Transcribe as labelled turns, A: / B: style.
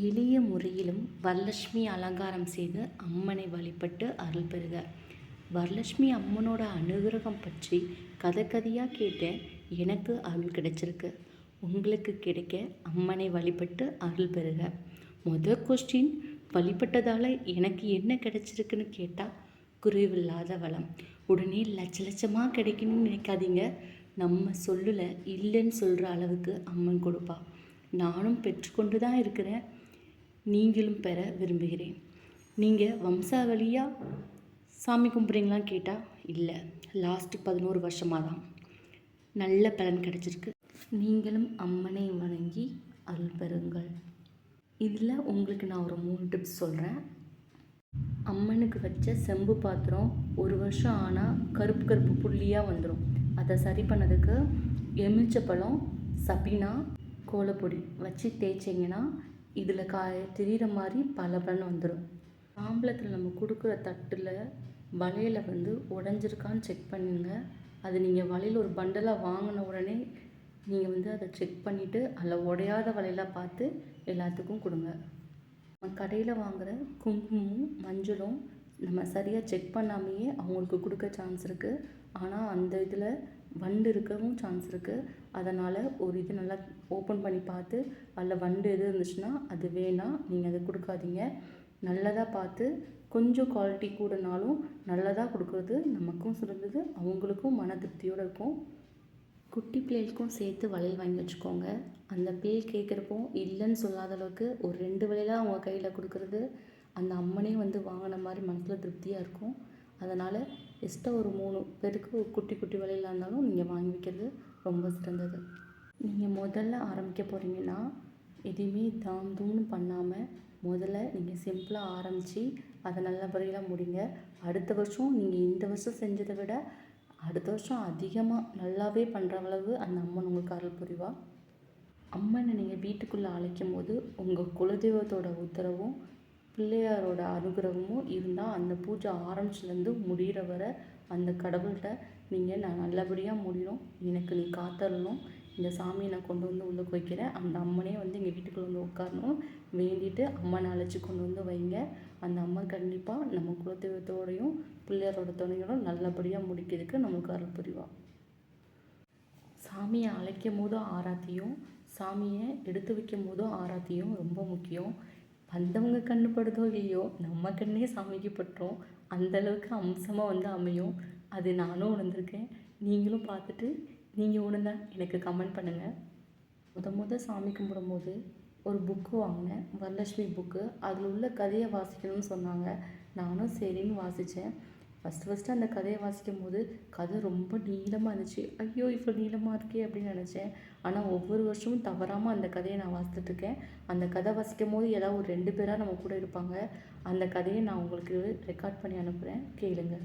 A: எளிய முறையிலும் வரலட்சுமி அலங்காரம் செய்து அம்மனை வழிபட்டு அருள் பெறுக. வரலட்சுமி அம்மனோட அனுகிரகம் பற்றி கதை கதையாக கேட்டேன். எனக்கு அருள் கிடைச்சிருக்கு. உங்களுக்கு கிடைக்க அம்மனை வழிபட்டு அருள் பெறுக. மொதல் கொஸ்டின் வழிபட்டதால் எனக்கு என்ன கிடைச்சிருக்குன்னு கேட்டால் குறைவில்லாத வளம். உடனே லட்ச லட்சமாக கிடைக்கணும்னு நினைக்காதீங்க. நம்ம சொல்லல இல்லைன்னு சொல்கிற அளவுக்கு அம்மன் கொடுப்பா. நானும் பெற்றுக்கொண்டு தான் இருக்கிறேன். நீங்களும் பெற விரும்புகிறேன். நீங்கள் வம்சாவளியாக சாமி கும்பிட்றீங்களான்னு கேட்டால் இல்லை. லாஸ்ட்டு பதினோரு வருஷமாக தான் நல்ல பலன் கிடச்சிருக்கு. நீங்களும் அம்மனை வணங்கி அருள் பெறுங்கள். இதில் உங்களுக்கு நான் ஒரு மூணு டிப்ஸ் சொல்கிறேன் அம்மனுக்கு வச்ச செம்பு பாத்திரம் ஒரு வருஷம் ஆனால் கருப்பு கருப்பு புள்ளியாக வந்துடும் அதை சரி பண்ணதுக்கு எலுமிச்சப்பழம் சபினா கோலப்பொடி வச்சு தேய்ச்சிங்கன்னா இதில் காய தெரிகிற மாதிரி பல பலன் வந்துடும் தாம்பளத்தில் நம்ம கொடுக்குற தட்டில் வளையல வந்து உடஞ்சிருக்கான்னு செக் பண்ணுங்க அது நீங்கள் வளையல் ஒரு பண்டலாக வாங்கின உடனே நீங்கள் வந்து அதை செக் பண்ணிவிட்டு அதில் உடையாத வளையலாக பார்த்து எல்லாத்துக்கும் கொடுங்க. நம்ம கடையில் வாங்குகிற குங்குமமும் மஞ்சளும் நம்ம சரியாக செக் பண்ணாமையே அவங்களுக்கு கொடுக்க சான்ஸ் இருக்குது ஆனால் அந்த இதில் வண்டு இருக்கவும் சான்ஸ் இருக்குது அதனால் ஒரு இது நல்லா ஓப்பன் பண்ணி பார்த்து அதில் வண்டு எது இருந்துச்சுன்னா அது வேணாம் நீங்கள் அதை கொடுக்காதீங்க. நல்லதாக பார்த்து கொஞ்சம் குவாலிட்டி கூடனாலும் நல்லதாக கொடுக்குறது நமக்கும் சிறந்தது அவங்களுக்கும் மன திருப்தியோடு இருக்கும். குட்டி பிள்ளைகளுக்கும் சேர்த்து வளையல் வாங்கி வச்சுக்கோங்க. அந்த பிள்ளை கேட்குறப்போ இல்லைன்னு சொல்லாத அளவுக்கு ஒரு ரெண்டு வளையலாக அவங்க கையில் கொடுக்குறது அந்த அம்மனே வந்து வாங்கின மாதிரி மனசில் திருப்தியாக இருக்கும். அதனால் எக்ஸ்ட்ரா ஒரு மூணு பேருக்கு ஒரு குட்டி குட்டி வளையலாக இருந்தாலும் நீங்கள் வாங்கி வைக்கிறது ரொம்ப சிறந்தது. நீங்கள் முதல்ல ஆரம்பிக்க போகிறீங்கன்னா எதையுமே தாம் தூம்னு பண்ணாமல் முதல்ல நீங்கள் சிம்பிளாக ஆரம்பித்து அதை நல்லபடியாக முடிங்க. அடுத்த வருஷம் நீங்கள் இந்த வருஷம் செஞ்சதை விட அடுத்த வருஷம் அதிகமாக நல்லாவே பண்ணுற அளவு அந்த அம்மன் உங்களுக்கு அருள் புரிவா? அம்மனை நீங்கள் வீட்டுக்குள்ளே அழைக்கும் போது உங்கள் குலதெய்வத்தோட உத்தரவும் பிள்ளையாரோட அனுகிரகமும் இருந்தால் அந்த பூஜை ஆரம்பிச்சிலேருந்து முடிகிற வரை அந்த கடவுள்கிட்ட நீங்கள் நான் நல்லபடியாக முடியணும். எனக்கு நீ காத்தரணும். இந்த சாமியை நான் கொண்டு வந்து உள்ளே வைக்கிறேன். அந்த அம்மனே வந்து எங்கள் வீட்டுக்குள்ளே வந்து உட்காரணும். வேண்டிட்டு அம்மனை அழைச்சி கொண்டு வந்து வைங்க. அந்த அம்மன் கண்டிப்பாக நம்ம குலதெய்வத்தோடையும் பிள்ளையாரோட துணையோடும் நல்லபடியாக முடிக்கிறதுக்கு நமக்கு அருள் புரிவா சாமியை அழைக்கும் போதும் ஆராத்தியும் சாமியை எடுத்து வைக்கும் போதும் ஆராத்தியும் ரொம்ப முக்கியம். வந்தவங்க கண்ணு படுதோ இல்லையோ நம்ம கண்ணே சாமிக்கு பட்டுரும் அந்தளவுக்கு அம்சமாக வந்து அமையும். அது நானும் உணர்ந்திருக்கேன். நீங்களும் பார்த்துட்டு நீங்கள் உணர்ந்தா எனக்கு கமெண்ட் பண்ணுங்கள் முத முத சாமி கும்பிடும்போது ஒரு புக்கு வாங்கினேன். வரலட்சுமி புக்கு அதில் உள்ள கதையை வாசிக்கணும்னு சொன்னாங்க. நானும் சரின்னு வாசித்தேன் ஃபஸ்ட்டு ஃபஸ்ட்டு அந்த கதையை வாசிக்கும் போது கதை ரொம்ப நீளமாக இருந்துச்சு. ஐயோ இவ்வளோ நீளமாக இருக்கே அப்படின்னு நினச்சேன். ஆனால் ஒவ்வொரு வருஷமும் தவறாமல் அந்த கதையை நான் வாசித்துட்ருக்கேன் அந்த கதை வாசிக்கும் போது ஏதாவது ஒரு ரெண்டு பேராக நம்ம கூட இருப்பாங்க. அந்த கதையை நான் உங்களுக்கு ரெக்கார்ட் பண்ணி அனுப்புகிறேன் கேளுங்கள்